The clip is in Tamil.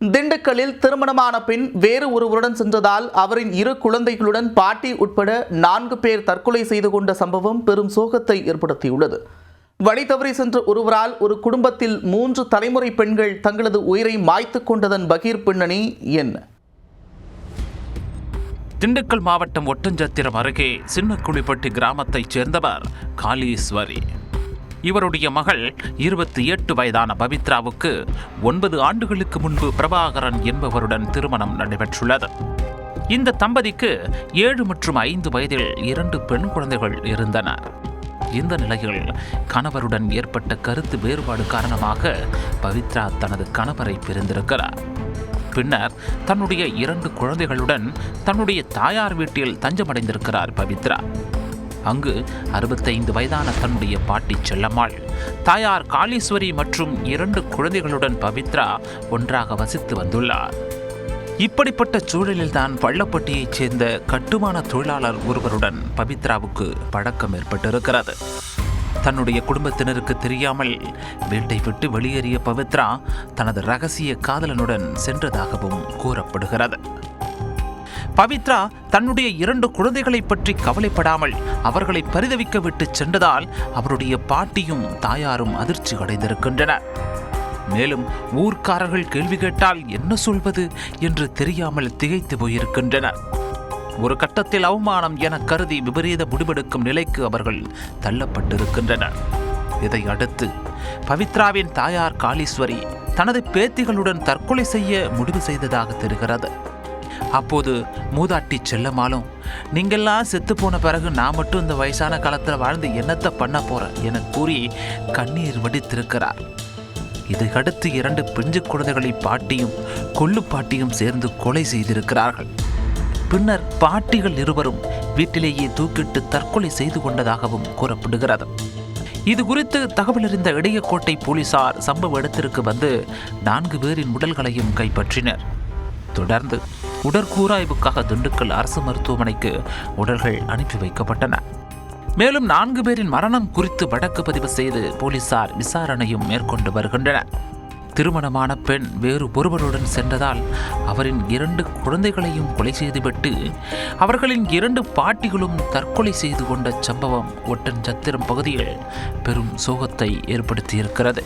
திண்டுக்கல்லில் திருமணமான பின் வேறு ஒருவருடன் சென்றதால் அவரின் இரு குழந்தைகளுடன் பாட்டி உட்பட நான்கு பேர் தற்கொலை செய்து கொண்ட சம்பவம் பெரும் சோகத்தை ஏற்படுத்தியுள்ளது. வழி தவறி சென்ற ஒருவரால் ஒரு குடும்பத்தில் மூன்று தலைமுறை பெண்கள் தங்களது உயிரை மாய்த்து கொண்டதன் பகீர் பின்னணி என்ன? திண்டுக்கல் மாவட்டம் ஒட்டஞ்சத்திரம் அருகே சின்னக்குழிப்பட்டி கிராமத்தைச் சேர்ந்தவர் காளீஸ்வரி. இவருடைய மகள் இருபத்தி எட்டு வயதான பவித்ராவுக்கு ஒன்பது ஆண்டுகளுக்கு முன்பு பிரபாகரன் என்பவருடன் திருமணம் நடைபெற்றுள்ளது. இந்த தம்பதிக்கு ஏழு மற்றும் ஐந்து வயதில் இரண்டு பெண் குழந்தைகள் இருந்தன. இந்த நிலையில் கணவருடன் ஏற்பட்ட கருத்து வேறுபாடு காரணமாக பவித்ரா தனது கணவரை பிரிந்திருக்கிறார். பின்னர் தன்னுடைய இரண்டு குழந்தைகளுடன் தன்னுடைய தாயார் வீட்டில் தஞ்சமடைந்திருக்கிறார் பவித்ரா. அங்கு அறுபத்தைந்து வயதான தன்னுடைய பாட்டி செல்லம்மாள். தாயார் காளீஸ்வரி மற்றும் இரண்டு குழந்தைகளுடன் பவித்ரா ஒன்றாக வசித்து வந்துள்ளார். இப்படிப்பட்ட சூழலில்தான் பள்ளப்பட்டியைச் சேர்ந்த கட்டுமான தொழிலாளர் ஒருவருடன் பவித்ராவுக்கு பழக்கம் ஏற்பட்டிருக்கிறது. தன்னுடைய குடும்பத்தினருக்கு தெரியாமல் வீட்டை விட்டு வெளியேறிய பவித்ரா தனது ரகசிய காதலனுடன் சென்றதாகவும் கூறப்படுகிறது. பவித்ரா தன்னுடைய இரண்டு குழந்தைகளை பற்றி கவலைப்படாமல் அவர்களை பரிதவிக்க விட்டு சென்றதால் அவருடைய பாட்டியும் தாயாரும் அதிர்ச்சி அடைந்திருக்கின்றனர் மேலும் ஊர்க்காரர்கள் கேள்வி கேட்டால் என்ன சொல்வது என்று தெரியாமல் திகைத்து போயிருக்கின்றனர். ஒரு கட்டத்தில் அவமானம் என கருதி விபரீத முடிவெடுக்கும் நிலைக்கு அவர்கள் தள்ளப்பட்டிருக்கின்றனர். இதை அடுத்து பவித்ராவின் தாயார் காளீஸ்வரி தனது பேத்திகளுடன் தற்கொலை செய்ய முடிவு செய்ததாக தெரிகிறது. அப்போது மூதாட்டி செல்லமாலும் நீங்கள்லாம் செத்து போன பிறகு நான் மட்டும் இந்த வயசான காலத்தில் வாழ்ந்து என்னத்தை பண்ண போறேன் என கூறி கண்ணீர் வடித்திருக்கிறார். இதையடுத்து இரண்டு பிஞ்சு குழந்தைகளை பாட்டியும் கொள்ளு பாட்டியும் சேர்ந்து கொலை செய்திருக்கிறார்கள். பின்னர் பாட்டிகள் இருவரும் வீட்டிலேயே தூக்கிட்டு தற்கொலை செய்து கொண்டதாகவும் கூறப்படுகிறது. இது குறித்து தகவல் அறிந்த இடையக்கோட்டை போலீசார் சம்பவ இடத்திற்கு வந்து நான்கு பேரின் உடல்களையும் கைப்பற்றினர். தொடர்ந்து உடற்கூராய்வுக்காக திண்டுக்கல் அரசு மருத்துவமனைக்கு உடல்கள் அனுப்பி வைக்கப்பட்டன. மேலும் நான்கு பேரின் மரணம் குறித்து வழக்கு பதிவு செய்து போலீசார் விசாரணையும் மேற்கொண்டு வருகின்றனர். திருமணமான பெண் வேறு ஒருவருடன் சென்றதால் அவரின் இரண்டு குழந்தைகளையும் கொலை செய்துவிட்டு அவர்களின் இரண்டு பாட்டிகளும் தற்கொலை செய்து கொண்ட சம்பவம் ஒட்டன் சத்திரம் பகுதியில் பெரும் சோகத்தை ஏற்படுத்தியிருக்கிறது.